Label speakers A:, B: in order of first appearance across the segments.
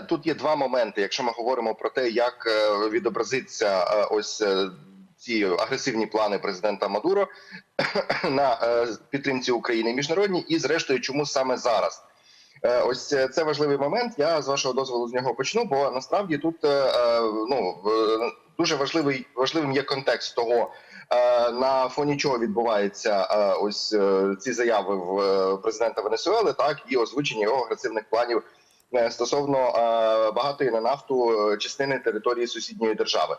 A: тут є два моменти. Якщо ми говоримо про те, як е, відобразиться е, ось е, ці агресивні плани президента Мадуро на підтримці України міжнародній, і зрештою, чому саме зараз. Ось це- важливий момент. Я з вашого дозволу з нього почну, бо насправді тут ну дуже важливий важливим є контекст того, на фоні чого відбуваються ось ці заяви в президента Венесуели, так і озвучення його агресивних планів стосовно е, багатої на нафту е, частини території сусідньої держави.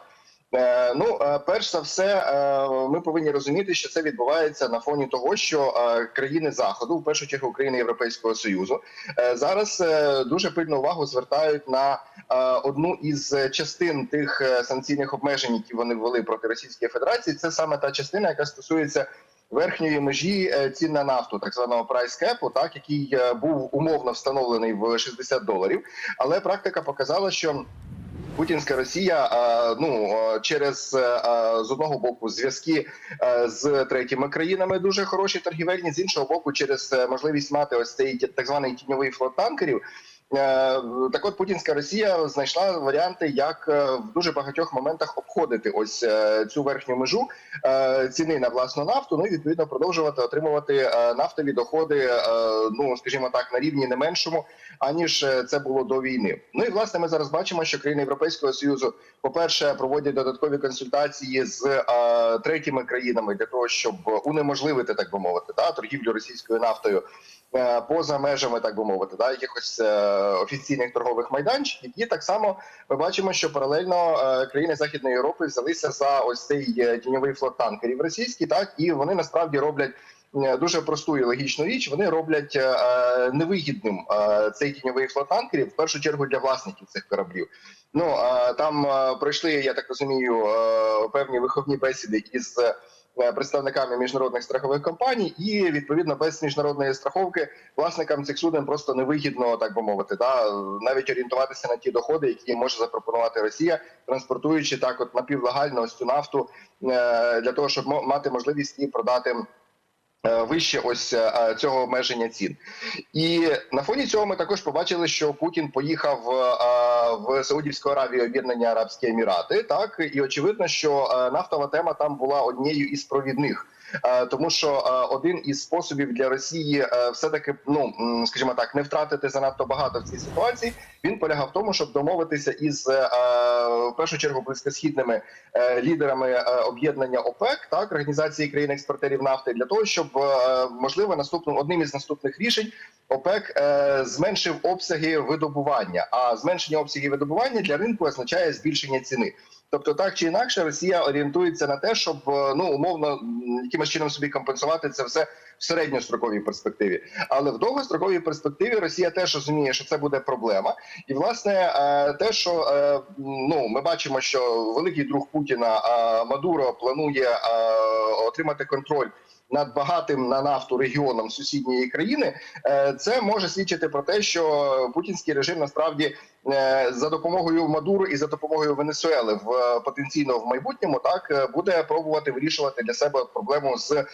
A: Е, Ну, е, перш за все, е, ми повинні розуміти, що це відбувається на фоні того, що е, країни заходу, в першу чергу країни Європейського союзу, е, зараз е, дуже пильну увагу звертають на е, одну із частин тих е, санкційних обмежень, які вони ввели проти Російської Федерації. Це саме та частина, яка стосується верхньої межі е, цін на нафту, так званого прайс-кепу, так який е, був умовно встановлений в 60 доларів. Але практика показала, що Путінська Росія е, ну через з одного боку зв'язки з третіми країнами дуже хороші торгівельні, з іншого боку, через можливість мати ось цей так званий тіньовий флот танкерів. Е, Так от Путінська Росія знайшла варіанти, як е, в дуже багатьох моментах обходити ось е, цю верхню межу ціни на власну нафту. Ну і відповідно продовжувати отримувати нафтові доходи. Ну скажімо так, на рівні не меншому, аніж це було до війни. Ну і власне ми зараз бачимо, що країни Європейського союзу, по-перше, проводять додаткові консультації з третіми країнами для того, щоб унеможливити, так би мовити, та торгівлю російською нафтою. Е, Поза межами, так би мовити, да, якихось е, офіційних торгових майданчиків, і так само ми бачимо, що паралельно е, країни Західної Європи взялися за ось цей тіньовий флот танкерів російський, так і вони насправді роблять дуже просту і логічну річ. Вони роблять е, невигідним е, цей тіньовий флот танкерів в першу чергу для власників цих кораблів. Ну е, там е, пройшли, я так розумію, е, певні виховні бесіди із. Е, Представниками міжнародних страхових компаній, і відповідно без міжнародної страховки власникам цих суден просто невигідно, так би мовити, да навіть орієнтуватися на ті доходи, які може запропонувати Росія, транспортуючи так, от напівлегально ось цю нафту е, для того, щоб мати можливість її продати. Е, Вище ось е, цього обмеження цін, і на фоні цього ми також побачили, що Путін поїхав е, в Саудівську Аравію, Об'єднані Арабські Емірати. Так і очевидно, що е, нафтова тема там була однією із провідних. Е, Тому що е, один із способів для Росії е, все таки, ну скажімо так, не втратити занадто багато в цій ситуації. Він полягав в тому, щоб домовитися із в першу чергу близькосхідними лідерами об'єднання ОПЕК, так організації країн експортерів нафти, для того, щоб можливо наступним одним із наступних рішень ОПЕК зменшив обсяги видобування. А зменшення обсягів видобування для ринку означає збільшення ціни. Тобто, так чи інакше, Росія орієнтується на те, щоб е, ну умовно якимось чином собі компенсувати це все середньостроковій перспективі. Але в довгостроковій перспективі Росія теж розуміє, що це буде проблема. І власне е, те, що е, ну ми бачимо, що великий друг Путіна е, Мадуро планує отримати контроль. Над багатим на нафту регіоном сусідньої країни це може свідчити про те, що путінський режим насправді за допомогою Мадуро і за допомогою Венесуели в потенційно в майбутньому так буде пробувати вирішувати для себе проблему з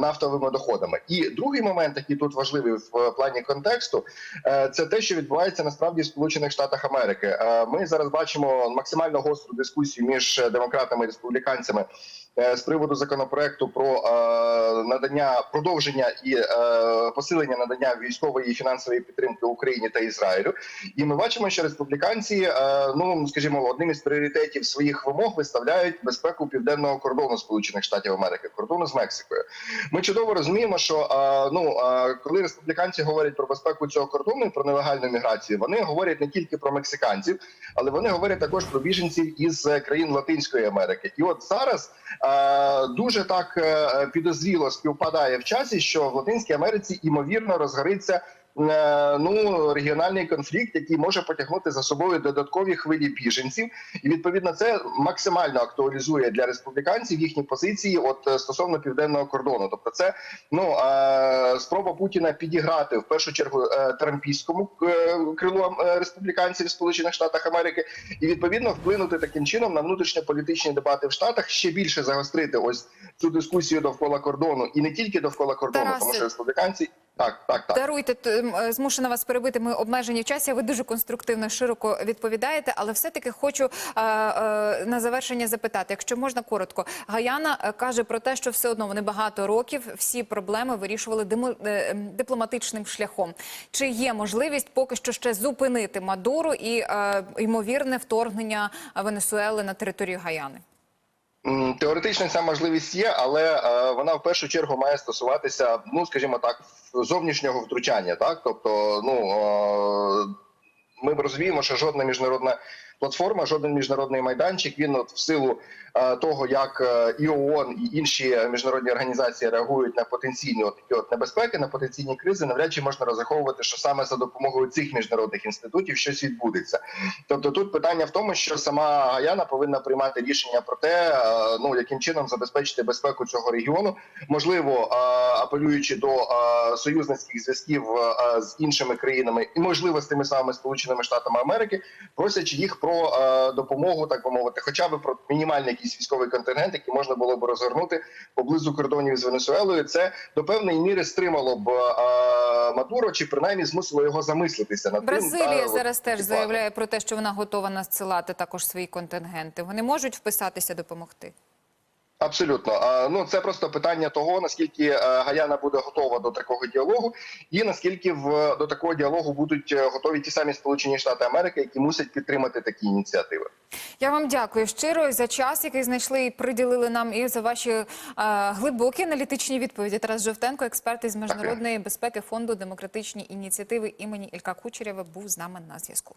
A: нафтовими доходами. І другий момент, який тут важливий в е, плані контексту, е, це те, що відбувається насправді в Сполучених Штатах Америки. Е, Ми зараз бачимо максимально гостру дискусію між демократами і республіканцями з приводу законопроекту про е, надання продовження і е, посилення надання військової і фінансової підтримки Україні та Ізраїлю. І ми бачимо, що республіканці, е, ну скажімо, одним із пріоритетів своїх вимог виставляють безпеку південного кордону Сполучених Штатів Америки, кордону з Мексикою. Ми чудово розуміємо, що е, ну е, коли республіканці говорять про безпеку цього кордону про нелегальну міграцію, вони говорять не тільки про мексиканців, але вони говорять також про біженців із е, країн Латинської Америки. І от зараз е, дуже так е, підозріло співпадає в часі, що в Латинській Америці імовірно розгориться. Е, Ну, регіональний конфлікт, який може потягнути за собою додаткові хвилі біженців, і відповідно це максимально актуалізує для республіканців їхні позиції, от е, стосовно південного кордону. Тобто, це ну е, спроба Путіна підіграти в першу чергу трампійському крилу республіканців Сполучених Штатах Америки, і відповідно вплинути таким чином на внутрішньополітичні дебати в Штатах, ще більше загострити ось цю дискусію довкола кордону, і не тільки довкола кордону,
B: Тарасе.
A: тому що республіканці Так, так, так.
B: Даруйте, е, змушена вас перебити. Ми обмежені в часі. Ви дуже конструктивно, широко відповідаєте, але все-таки хочу е, е, на завершення запитати, якщо можна коротко. Гаяна е, каже про те, що все одно вони багато років всі проблеми вирішували димо- е, дипломатичним шляхом. Чи є можливість поки що ще зупинити Мадуру і е, ймовірне вторгнення Венесуели на територію Гаяни?
A: Теоретично ця можливість є, але е, вона в першу чергу має стосуватися, ну скажімо так, зовнішнього втручання. Так, тобто, ну е, ми розуміємо, що жодна міжнародна платформа, жоден міжнародний майданчик, він от в силу е, того, як е, і ООН, і інші міжнародні організації реагують на потенційні от от небезпеки, на потенційні кризи, навряд чи можна розраховувати, що саме за допомогою цих міжнародних інститутів щось відбудеться. Тобто тут питання в тому, що сама Гаяна повинна приймати рішення про те, е, ну яким чином забезпечити безпеку цього регіону, можливо, апелюючи до союзницьких зв'язків з іншими країнами, і можливо з тими самими Сполученими Штатами Америки, просячи їх про е, допомогу, так би мовити, хоча б про мінімальний якийсь військовий контингент, який можна було б розгорнути поблизу кордонів з Венесуелою. Це до певної міри стримало б е, Мадуро, чи принаймні змусило його замислитися над тим,
B: Бразилія
A: та,
B: зараз
A: от,
B: теж заявляє про те, що вона готова надсилати також свої контингенти. Вони можуть вписатися допомогти.
A: Абсолютно, ну це просто питання того, наскільки е, Гаяна буде готова до такого діалогу, і наскільки в до такого діалогу будуть е, готові ті самі Сполучені Штати Америки, які мусять підтримати такі ініціативи.
B: Я вам дякую щиро за час, який знайшли і приділили нам, і за ваші е, глибокі аналітичні відповіді. Тарас Жовтенко, експерт із міжнародної безпеки фонду демократичні ініціативи імені Ілька Кучерєва, був з нами на зв'язку.